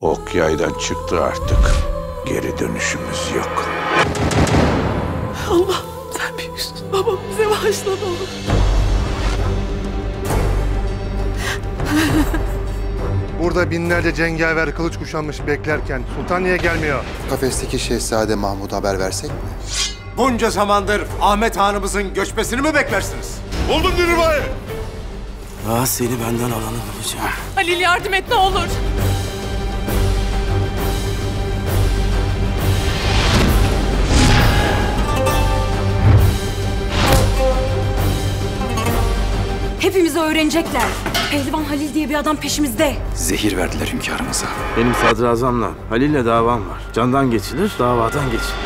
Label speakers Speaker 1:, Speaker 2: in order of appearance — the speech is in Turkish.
Speaker 1: Ok yaydan çıktı artık. Geri dönüşümüz yok.
Speaker 2: Allah sen büyüksün. Babam bize bağışla ne olur.
Speaker 3: Burada binlerce cengaver kılıç kuşanmış beklerken sultan niye gelmiyor?
Speaker 4: Kafesteki Şehzade Mahmud'a haber versek mi?
Speaker 5: Bunca zamandır Ahmet Hanımızın göçmesini mi beklersiniz?
Speaker 1: Buldum Dilruba'yı.
Speaker 6: Ah seni benden alanı bulacağım.
Speaker 2: Halil yardım et ne olur.
Speaker 7: Hepimizi öğrenecekler. Pehlivan Halil diye bir adam peşimizde.
Speaker 6: Zehir verdiler hünkârımıza. Benim sadrazamla Halil'le davam var. Candan geçilir, davadan geçilir.